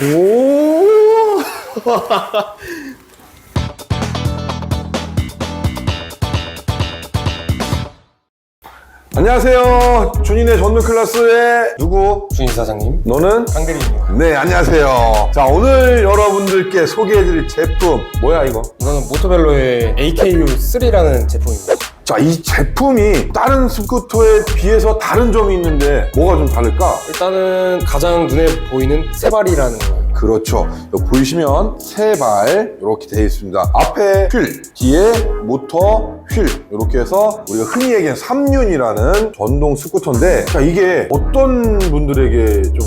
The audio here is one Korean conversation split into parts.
오! 안녕하세요. 준인의 전문 클래스의 누구? 준희 사장님, 너는? 깡대리입니다. 네, 안녕하세요. 자, 오늘 여러분들께 소개해드릴 제품, 뭐야, 이거? 이거는 모토벨로의 AKU3라는 제품입니다. 자, 이 제품이 다른 스쿠터에 비해서 다른 점이 있는데, 뭐가 좀 다를까? 일단은 가장 눈에 보이는 세발이라는 거예요. 그렇죠. 여기 보이시면 세 발 이렇게 되어 있습니다. 앞에 휠, 뒤에 모터, 휠 이렇게 해서 우리가 흔히 얘기하는 3륜이라는 전동 스쿠터인데 자 이게 어떤 분들에게 좀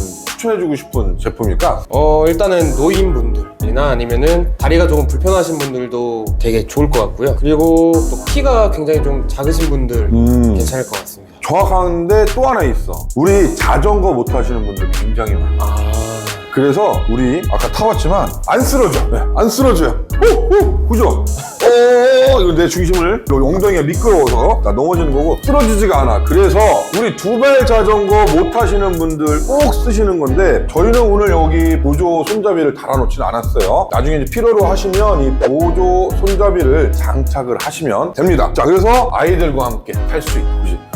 추천해주고 싶은 제품일까? 어, 일단은 노인분들이나 아니면은 다리가 조금 불편하신 분들도 되게 좋을 것 같고요. 그리고 또 키가 굉장히 좀 작으신 분들 음 괜찮을 것 같습니다. 정확한데 또 하나 있어. 우리 자전거 못 타시는 분들 굉장히 많아. 아, 그래서 우리 아까 타봤지만 안 쓰러져. 네, 안 쓰러져요. 오, 오, 그죠? 오, 이거 내 중심을 요 엉덩이가 미끄러워서 나 넘어지는 거고 쓰러지지가 않아. 그래서 우리 두발 자전거 못 타시는 분들 꼭 쓰시는 건데 저희는 오늘 여기 보조 손잡이를 달아놓지는 않았어요. 나중에 이제 필요로 하시면 이 보조 손잡이를 장착을 하시면 됩니다. 자, 그래서 아이들과 함께 탈수 그지?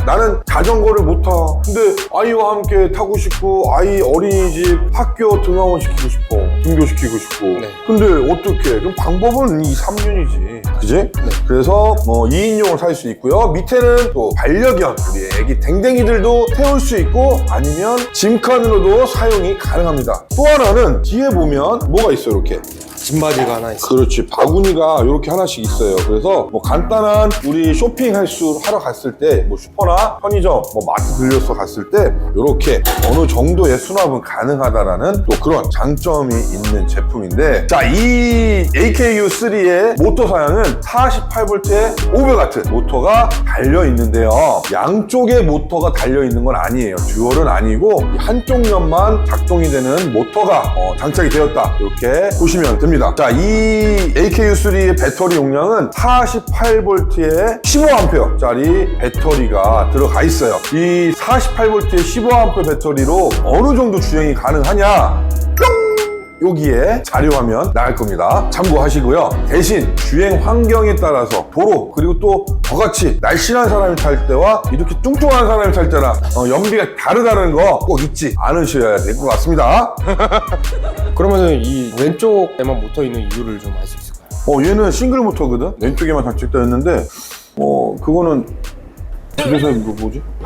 나는 자전거를 못 타. 근데 아이와 함께 타고 싶고 아이 어린이집 학교 등하원 시키고 싶어. 등교시키고 싶고. 네. 근데 어떻게? 그럼 방법은 이 3년이지. 그지? 그래서 뭐 2인용을 살 수 있고요. 밑에는 또 반려견, 우리 애기 댕댕이들도 태울 수 있고 아니면 짐칸으로도 사용이 가능합니다. 또 하나는 뒤에 보면 뭐가 있어요, 이렇게. 짐바지가 하나 있어요. 그렇지. 바구니가 이렇게 하나씩 있어요. 그래서 뭐 간단한 우리 쇼핑 할 수 하러 갔을 때 뭐 슈퍼나 편의점 뭐 마트 들려서 갔을 때 이렇게 어느 정도의 수납은 가능하다라는 또 그런 장점이 있는 제품인데 자 이 AKU3의 모터 사양은 48V의 500W 모터가 달려 있는데요. 양쪽에 모터가 달려 있는 건 아니에요. 듀얼은 아니고 이 한쪽 면만 작동이 되는 모터가 어, 장착이 되었다. 이렇게 보시면 됩니다 자 이 AKU3의 배터리 용량은 48V의 15A짜리 배터리가 들어가 있어요 이 48V의 15A 배터리로 어느 정도 주행이 가능하냐 뿅! 여기에 자료화면 나갈 겁니다. 참고하시고요. 대신 주행 환경에 따라서 도로 그리고 또 저같이 날씬한 사람이 탈 때와 이렇게 뚱뚱한 사람이 탈 때랑 어, 연비가 다르다는 거 꼭 잊지 않으셔야 될 것 같습니다. 그러면은 이 왼쪽에만 모터 있는 이유를 좀 알 수 있을까요? 어 얘는 싱글 모터거든. 왼쪽에만 장착되어 있는데 어 그거는 집에서 이거 뭐지?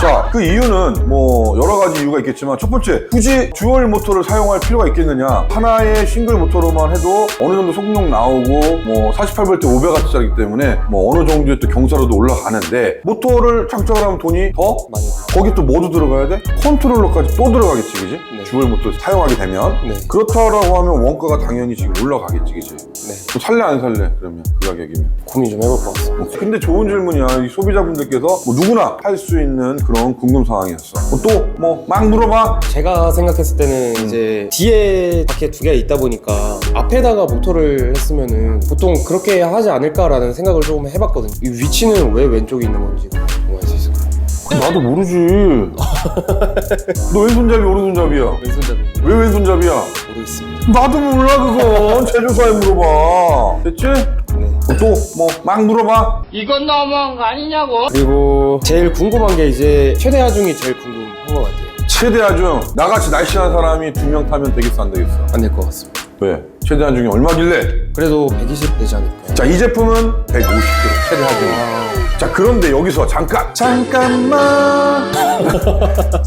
자, 그 이유는 뭐 여러 가지 이유가 있겠지만 첫 번째, 굳이 듀얼 모터를 사용할 필요가 있겠느냐? 하나의 싱글 모터로만 해도 어느 정도 속력 나오고 뭐 48V 500W짜리기 때문에 뭐 어느 정도의 또 경사로도 올라가는데 모터를 장착을 하면 돈이 더 많이 거기 또 뭐도 들어가야 돼? 컨트롤러까지 또 들어가겠지, 그지? 네. 듀얼 모터 사용하게 되면 네. 그렇다라고 하면 원가가 당연히 지금 올라가겠지, 그지? 네. 또 살래 안 살래? 그러면 그 가격이면. 고민 좀 해볼 것 같습니다. 근데 좋은 질문이야. 이 소비자분들께서 뭐 누구나 할 수 있는 그런 궁금 사항이었어. 또 뭐 막 물어봐. 제가 생각했을 때는 이제 뒤에 바퀴 두 개가 있다 보니까 앞에다가 모터를 했으면은 보통 그렇게 하지 않을까라는 생각을 좀 해봤거든요. 이 위치는 왜 왼쪽에 있는 건지 좀알수 있을까요? 나도 모르지. 너 왼손잡이 오른손잡이야. 왼손잡이 왜 왼손잡이야? 모르겠습니다. 나도 몰라 그건. 제조사에 물어봐. 됐지? 네. 또뭐 막 물어봐. 이건 너무한 거 아니냐고? 그리고 제일 궁금한 게 이제 최대 하중이 제일 궁금한 것 같아요. 최대한 중 나같이 날씬한 사람이 두 명 타면 되겠어 안 되겠어? 안 될 것 같습니다. 왜? 최대한 중이 얼마길래? 그래도 120 되지 않을까요? 자, 이 제품은 150kg 최대 하중이. 자, 그런데 여기서 잠깐! 잠깐만!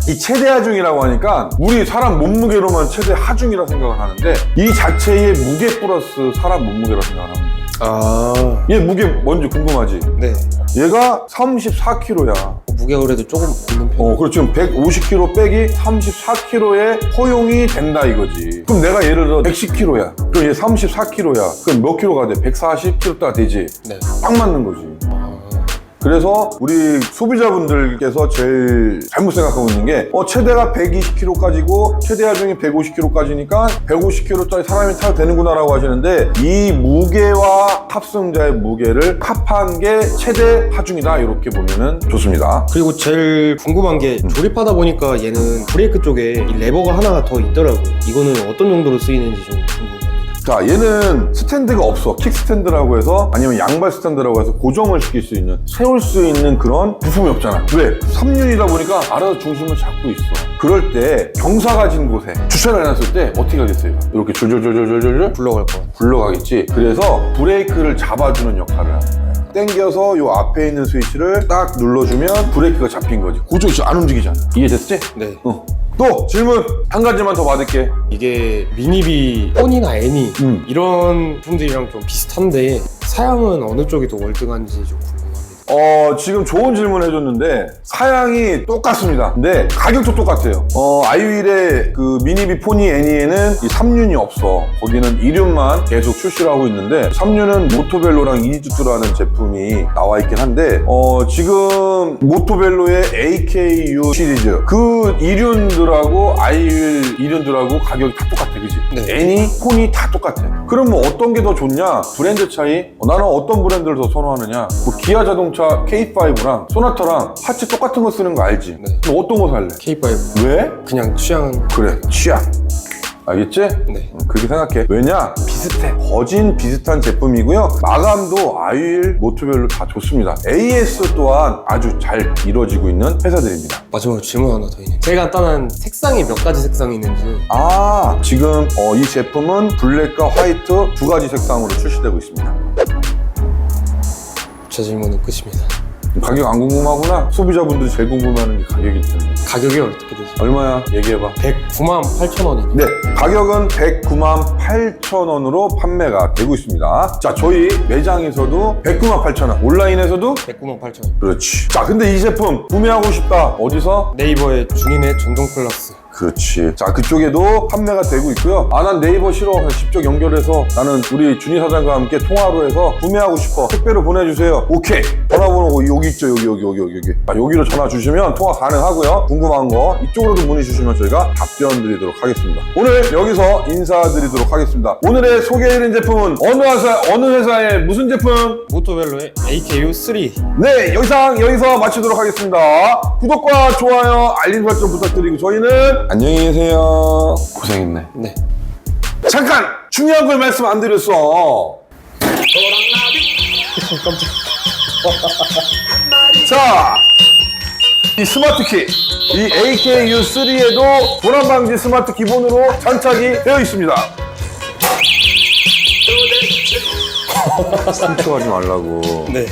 이 최대 하중이라고 하니까 우리 사람 몸무게로만 최대 하중이라 생각을 하는데 이 자체의 무게 플러스 사람 몸무게라 생각을 합니다. 아, 얘 무게 뭔지 궁금하지? 네. 얘가 34kg야. 무게가 그래도 조금 있는 편. 어, 그렇죠. 지금 150kg 빼기 34kg에 허용이 된다 이거지. 그럼 내가 예를 들어 110kg야. 그럼 얘 34kg야. 그럼 몇 킬로가 돼? 140kg가 되지. 네. 딱 맞는 거지. 아, 그래서 우리 소비자분들께서 제일 잘못 생각하고 있는 게 어, 최대가 120kg까지고 최대 하중이 150kg까지니까 150kg짜리 사람이 타도 되는구나 라고 하시는데 이 무게와 탑승자의 무게를 합한 게 최대 하중이다 이렇게 보면은 좋습니다. 그리고 제일 궁금한 게 조립하다 보니까 얘는 브레이크 쪽에 이 레버가 하나 더 있더라고요. 이거는 어떤 용도로 쓰이는지 좀 궁금합니다. 자, 얘는 스탠드가 없어. 킥 스탠드라고 해서 아니면 양발 스탠드라고 해서 고정을 시킬 수 있는, 세울 수 있는 그런 부품이 없잖아. 왜? 3륜이다 보니까 알아서 중심을 잡고 있어. 그럴 때 경사 가진 곳에 주차를 해놨을 때 어떻게 하겠어요? 이렇게 졸졸졸졸졸졸 굴러갈 것 같아요. 굴러가겠지. 그래서 브레이크를 잡아주는 역할을 하는 거야. 당겨서 요 앞에 있는 스위치를 딱 눌러주면 브레이크가 잡힌 거지. 고정이 안 움직이잖아. 이해됐지? 네. 어. 또 질문 한 가지만 더 받을게. 이게 미니비, 폰이나 애니 음. 이런 품들이랑 좀 비슷한데 사양은 어느 쪽이 더 월등한지 좀 궁금합니다. 어, 지금 좋은 질문 해줬는데, 사양이 똑같습니다. 근데 가격도 똑같아요. 어, 아이윌의 그 미니비 포니 애니에는 이 3륜이 없어. 거기는 2륜만 계속 출시를 하고 있는데, 3륜은 모토벨로랑 이니주트라는 제품이 나와 있긴 한데, 어, 지금 모토벨로의 AKU 시리즈, 그 2륜들하고 아이윌 2륜들하고 가격이 다 똑같아, 그지? 네. 애니, 폰이 다 똑같아. 그럼 뭐 어떤 게 더 좋냐? 브랜드 차이? 어, 나는 어떤 브랜드를 더 선호하느냐? 뭐 기아 자동차 K5랑 소나타랑 하체 똑같은 거 쓰는 거 알지? 네. 너 어떤 거 살래? K5 왜? 그냥 취향 그래, 취향. 알겠지? 네. 음, 그렇게 생각해. 왜냐? 비슷해. 거진 비슷한 제품이고요. 마감도 아이윌, 모토별로 다 좋습니다. AS 또한 아주 잘 이루어지고 있는 회사들입니다. 마지막으로 질문 하나 더 있네요. 제일 간단한 색상이 몇 가지 색상이 있는지 아, 지금 어, 이 제품은 블랙과 화이트 두 가지 색상으로 출시되고 있습니다. 제 질문은 끝입니다. 가격 안 궁금하구나? 소비자분들이 제일 궁금해하는 게 가격일 텐데. 가격이 어떻게 되죠? 얼마야? 얘기해봐. 109만 8천 원이네요. 네, 가격은 109만 8천 원으로 판매가 되고 있습니다. 자, 저희 매장에서도 109만 8천 원, 온라인에서도 109만 8천 원. 그렇지. 자, 근데 이 제품 구매하고 싶다. 어디서? 네이버의 준임의 전동 플러스. 그렇지. 자, 그쪽에도 판매가 되고 있고요. 아, 난 네이버 싫어. 그냥 직접 연결해서 나는 우리 준희 사장과 함께 통화로 해서 구매하고 싶어. 택배로 보내주세요. 오케이. 전화번호 여기 있죠. 여기, 여기, 여기, 여기, 여기. 자, 여기로 전화 주시면 통화 가능하고요. 궁금한 거 이쪽으로도 문의 주시면 저희가 답변 드리도록 하겠습니다. 오늘 여기서 인사드리도록 하겠습니다. 오늘의 소개해드린 제품은 어느 회사, 어느 회사의 무슨 제품? 모토벨로의 AKU3. 네, 여기상 여기서 마치도록 하겠습니다. 구독과 좋아요, 알림 설정 부탁드리고 저희는 안녕히 계세요. 고생했네. 네. 잠깐 중요한 걸 말씀 안 드렸어. 자, 이 스마트 키, 이 AKU3에도 도난 방지 스마트 기본으로 장착이 되어 있습니다. 훔쳐가지 말라고. 네.